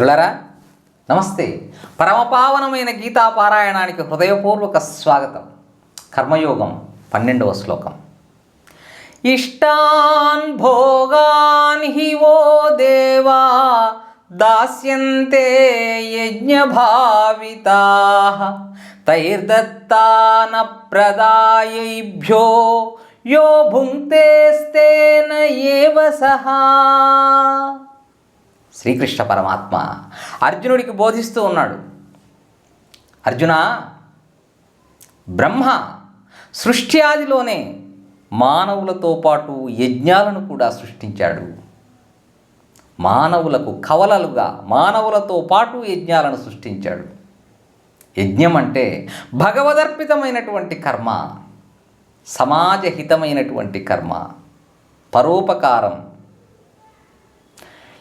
మిత్రులరా నమస్తే. పరమపావనమైన గీతా పారాయణానికి హృదయపూర్వక స్వాగతం. కర్మయోగం పన్నెండవ శ్లోకం. ఇష్టాన్ భోగాన్ హి ఓ దేవా దాస్యంతే యజ్ఞభావితా తైర్దత్తాన ప్రదాయైభ్యో యో భుంక్తేస్తేన ఏవ సహా. శ్రీకృష్ణ పరమాత్మ అర్జునుడికి బోధిస్తూ ఉన్నాడు. అర్జున బ్రహ్మ సృష్టి ఆదిలోనే మానవులతో పాటు యజ్ఞాలను కూడా సృష్టించాడు. మానవులకు కవలలుగా మానవులతో పాటు యజ్ఞాలను సృష్టించాడు. యజ్ఞం అంటే భగవదర్పితమైనటువంటి కర్మ సమాజహితమైనటువంటి కర్మ పరోపకారం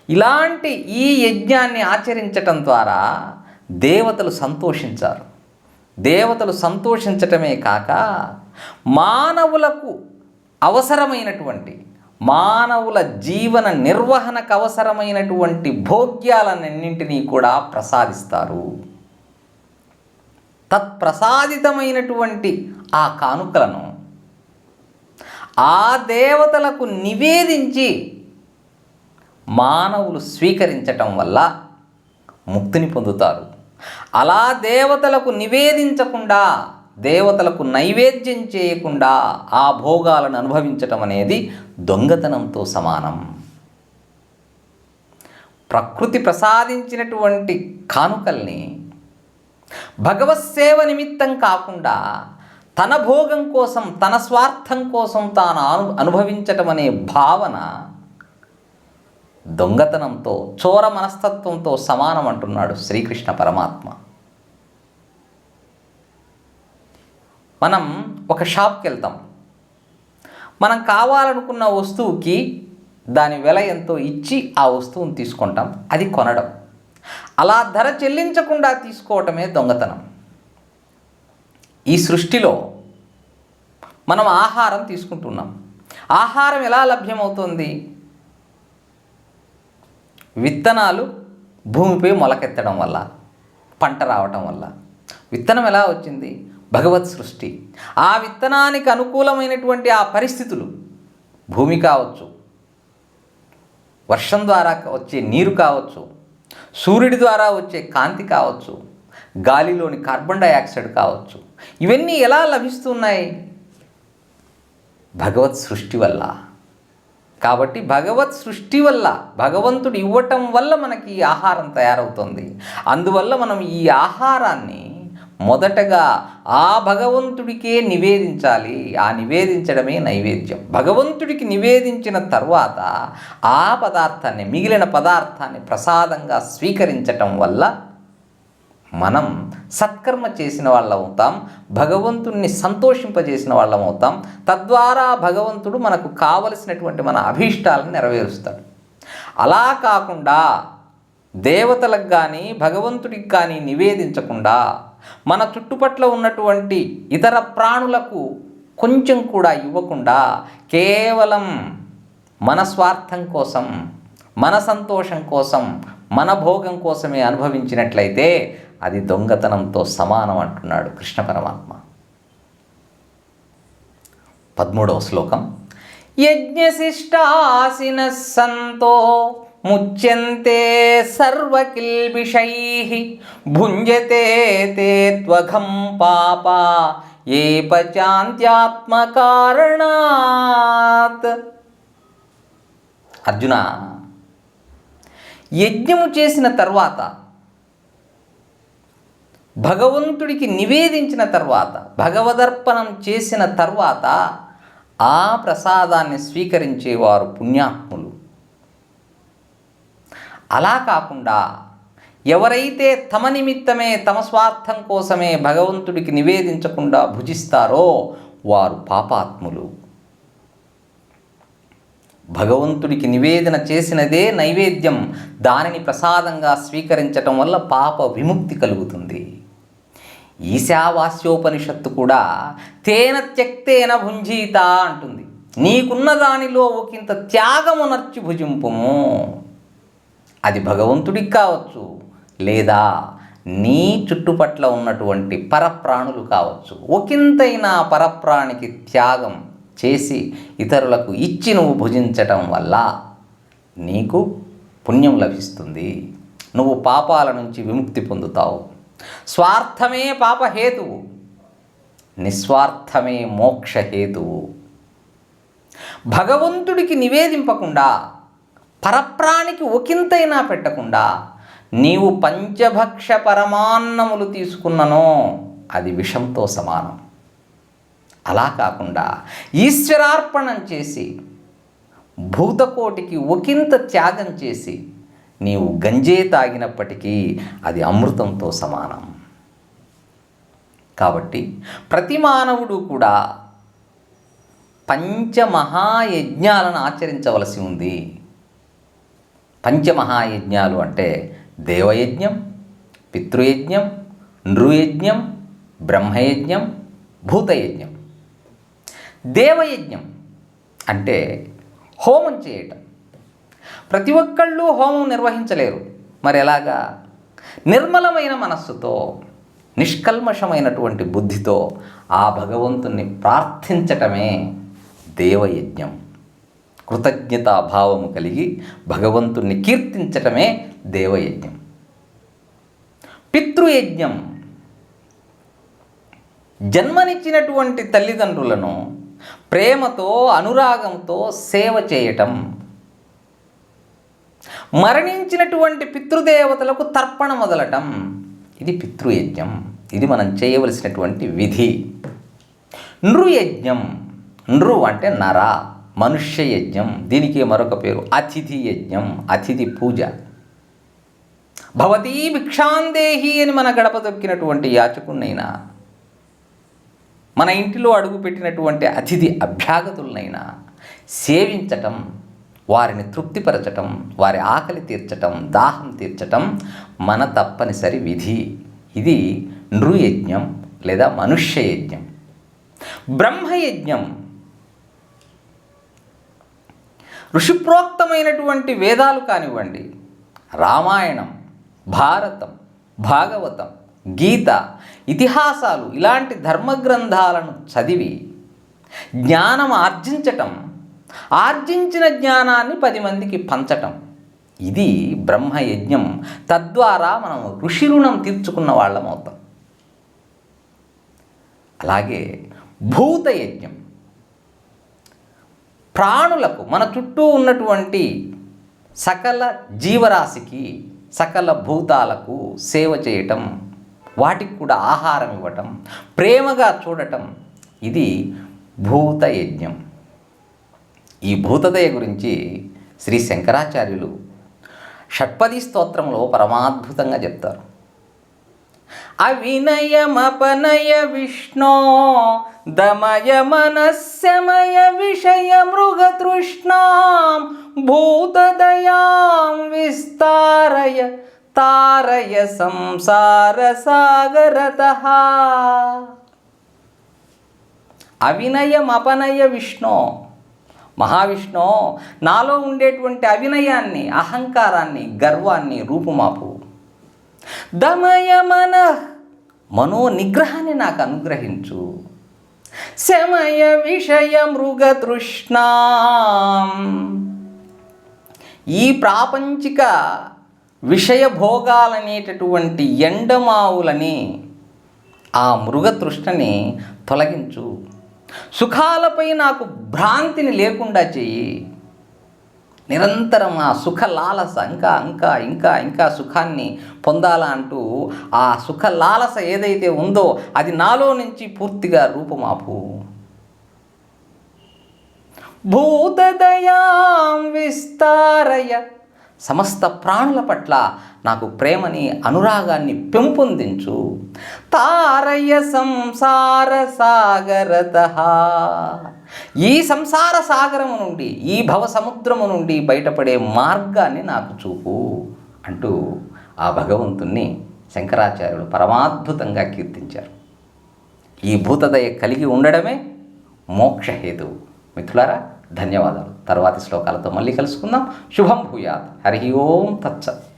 ఇలాంటి ఈ యజ్ఞాన్ని ఆచరించటం ద్వారా దేవతలు సంతోషించారు. దేవతలు సంతోషించటమే కాక మానవులకు అవసరమైనటువంటి మానవుల జీవన నిర్వహణకు అవసరమైనటువంటి భోగ్యాలన్నింటినీ కూడా ప్రసాదిస్తారు. తత్ప్రసాదితమైనటువంటి ఆ కానుకలను ఆ దేవతలకు నివేదించి మానవులు స్వీకరించటం వల్ల ముక్తిని పొందుతారు. అలా దేవతలకు నివేదించకుండా దేవతలకు నైవేద్యం చేయకుండా ఆ భోగాలను అనుభవించటం అనేది దొంగతనంతో సమానం. ప్రకృతి ప్రసాదించినటువంటి కానుకల్ని భగవత్ సేవ నిమిత్తం కాకుండా తన భోగం కోసం తన స్వార్థం కోసం తాను అను అనుభవించటం అనే భావన దొంగతనంతో చోర మనస్తత్వంతో సమానం అంటున్నాడు శ్రీకృష్ణ పరమాత్మ. మనం ఒక షాప్కి వెళ్తాం. మనం కావాలనుకున్న వస్తువుకి దాని వెల ఎంతో ఇచ్చి ఆ వస్తువును తీసుకుంటాం. అది కొనడం. అలా ధర చెల్లించకుండా తీసుకోవటమే దొంగతనం. ఈ సృష్టిలో మనం ఆహారం తీసుకుంటున్నాం. ఆహారం ఎలా లభ్యమవుతుంది? విత్తనాలు భూమిపై మొలకెత్తడం వల్ల పంట రావటం వల్ల. విత్తనం ఎలా వచ్చింది? భగవత్ సృష్టి. ఆ విత్తనానికి అనుకూలమైనటువంటి ఆ పరిస్థితులు భూమి కావచ్చు వర్షం ద్వారా వచ్చే నీరు కావచ్చు సూర్యుడి ద్వారా వచ్చే కాంతి కావచ్చు గాలిలోని కార్బన్ డైఆక్సైడ్ కావచ్చు. ఇవన్నీ ఎలా లభిస్తున్నాయి? భగవత్ సృష్టి వల్ల. కాబట్టి భగవత్ సృష్టి వల్ల భగవంతుడు ఇవ్వటం వల్ల మనకి ఈ ఆహారం తయారవుతుంది. అందువల్ల మనం ఈ ఆహారాన్ని మొదటగా ఆ భగవంతుడికే నివేదించాలి. ఆ నివేదించడమే నైవేద్యం. భగవంతుడికి నివేదించిన తర్వాత ఆ పదార్థాన్ని మిగిలిన పదార్థాన్ని ప్రసాదంగా స్వీకరించటం వల్ల మనం సత్కర్మ చేసిన వాళ్ళం అవుతాం భగవంతుణ్ణి సంతోషింపజేసిన వాళ్ళం అవుతాం తద్వారా భగవంతుడు మనకు కావలసినటువంటి మన అభీష్టాలను నెరవేరుస్తాడు. అలా కాకుండా దేవతలకు కానీ భగవంతుడికి కానీ నివేదించకుండా మన చుట్టుపట్ల ఉన్నటువంటి ఇతర ప్రాణులకు కొంచెం కూడా ఇవ్వకుండా కేవలం మన స్వార్థం కోసం మన సంతోషం కోసం మన భోగం కోసమే అనుభవించినట్లయితే అది దొంగతనంతో సమానం అంటున్నాడు కృష్ణ పరమాత్మ. పదమూడవ శ్లోకం. యజ్ఞశిష్టాసిన సంతో ముచ్యంతే సర్వకిల్బిషై భుంజతే తే త్వఘం పాప ఏ పచాంత్యాత్మకారణాత్. అర్జున యజ్ఞము చేసిన తర్వాత భగవంతుడికి నివేదించిన తర్వాత భగవదర్పణం చేసిన తర్వాత ఆ ప్రసాదాన్ని స్వీకరించేవారు పుణ్యాత్ములు. అలా కాకుండా ఎవరైతే తమ నిమిత్తమే తమ స్వార్థం కోసమే భగవంతుడికి నివేదించకుండా భుజిస్తారో వారు పాపాత్ములు. భగవంతుడికి నివేదన చేసినదే నైవేద్యం. దానిని ప్రసాదంగా స్వీకరించటం వల్ల పాప విముక్తి కలుగుతుంది. ఈశావాస్యోపనిషత్తు కూడా తేన త్యక్తేన భుంజీత అంటుంది. నీకున్న దానిలో ఒకంత త్యాగమునర్చి భుజింపుము. అది భగవంతుడికి కావచ్చు లేదా నీ చుట్టుపట్ల ఉన్నటువంటి పరప్రాణులు కావచ్చు. ఒకంతైనా పరప్రాణికి త్యాగం చేసి ఇతరులకు ఇచ్చి నువ్వు భుజించటం వల్ల నీకు పుణ్యం లభిస్తుంది. నువ్వు పాపాల నుంచి విముక్తి పొందుతావు. స్వార్థమే పాపహేతువు నిస్వార్థమే మోక్షహేతువు భగవంతుడికి నివేదింపకుండా పరప్రాణికి ఒకంతైనా పెట్టకుండా నీవు పంచభక్ష పరమాన్నములు తీసుకున్ననో అది విషంతో సమానం. అలా కాకుండా ఈశ్వరార్పణం చేసి భూతకోటికి ఒకంత త్యాగం చేసి నీవు గంజే తాగినప్పటికీ అది అమృతంతో సమానం. కాబట్టి ప్రతి మానవుడు కూడా పంచమహాయజ్ఞాలను ఆచరించవలసి ఉంది. పంచమహాయజ్ఞాలు అంటే దేవయజ్ఞం పితృయజ్ఞం నృయజ్ఞం బ్రహ్మయజ్ఞం భూతయజ్ఞం. దేవయజ్ఞం అంటే హోమం చేయటం. ప్రతి ఒక్కళ్ళు హోమం నిర్వహించలేరు. మరి ఎలాగా? నిర్మలమైన మనస్సుతో నిష్కల్మషమైనటువంటి బుద్ధితో ఆ భగవంతుణ్ణి ప్రార్థించటమే దేవయజ్ఞం. కృతజ్ఞతాభావము కలిగి భగవంతుణ్ణి కీర్తించటమే దేవయజ్ఞం. పితృయజ్ఞం. జన్మనిచ్చినటువంటి తల్లిదండ్రులను ప్రేమతో అనురాగంతో సేవ చేయటం మరణించినటువంటి పితృదేవతలకు తర్పణ మొదలటం ఇది పితృయజ్ఞం. ఇది మనం చేయవలసినటువంటి విధి. నృయజ్ఞం. నృ అంటే నర. మనుష్య యజ్ఞం దీనికి మరొక పేరు. అతిథి యజ్ఞం అతిథి పూజ. భవతీ భిక్షాందేహి అని మన గడప దొక్కినటువంటి యాచకున్నైనా మన ఇంటిలో అడుగుపెట్టినటువంటి అతిథి అభ్యాగతులనైనా సేవించటం వారిని తృప్తిపరచటం వారి ఆకలి తీర్చటం దాహం తీర్చటం మన తప్పనిసరి విధి. ఇది నృయజ్ఞం లేదా మనుష్య యజ్ఞం బ్రహ్మయజ్ఞం. ఋషిప్రోక్తమైనటువంటి వేదాలు కానివ్వండి రామాయణం భారతం భాగవతం గీత ఇతిహాసాలు ఇలాంటి ధర్మగ్రంథాలను చదివి జ్ఞానం ఆర్జించటం ఆర్జించిన జ్ఞానాన్ని పది మందికి పంచటం. ఇది బ్రహ్మయజ్ఞం తద్వారా మనం ఋషి రుణం తీర్చుకున్న వాళ్ళం అవుతాం. అలాగే భూతయజ్ఞం ప్రాణులకు మన చుట్టూ ఉన్నటువంటి సకల జీవరాశికి సకల భూతాలకు సేవ చేయటం వాటికి కూడా ఆహారం ఇవ్వటం ప్రేమగా చూడటం ఇది భూత యజ్ఞం. ఈ భూతదయ గురించి శ్రీ శంకరాచార్యులు షట్పది స్తోత్రంలో పరమాద్భుతంగా చెప్తారు. అవినయమపనయ విష్ణో దమయ మనస్యమయ విషయ మృగతృష్ణాం భూతదయాం విస్తారయ తారయ సంసార సాగరత. అవినయమపనయ విష్ణో మహావిష్ణు నాలో ఉండేటువంటి అవినయాన్ని అహంకారాన్ని గర్వాన్ని రూపుమాపు. దమయ మన మనో నిగ్రహాన్ని నాకు అనుగ్రహించు. శమయ విషయ మృగతృష్ణ ఈ ప్రాపంచిక విషయభోగాలనేటటువంటి ఎండమావులని ఆ మృగతృష్ణని తొలగించు. సుఖాలపై నాకు భ్రాంతిని లేకుండా చెయ్యి నిరంతరం ఆ సుఖలాలస ఇంకా ఇంకా ఇంకా ఇంకా సుఖాన్ని పొందాలా అంటూ ఆ సుఖ లాలస ఏదైతే ఉందో అది నాలో నుంచి పూర్తిగా రూపుమాపు. భూతదయాం విస్తారయ సమస్త ప్రాణుల పట్ల నాకు ప్రేమని అనురాగాన్ని పెంపొందించు. తారయ్య సంసార సాగరత. ఈ సంసార సాగరము నుండి ఈ భవ సముద్రము నుండి బయటపడే మార్గాన్ని నాకు చూపు అంటూ ఆ భగవంతుణ్ణి శంకరాచార్యులు పరమాద్భుతంగా కీర్తించారు. ఈ భూతదయ కలిగి ఉండడమే మోక్షహేతువు మిత్రులారా ధన్యవాదాలు. తర్వాతి శ్లోకాలతో మళ్ళీ కలుసుకుందాం. శుభం భూయాత్. హరి ఓం తచ్చత్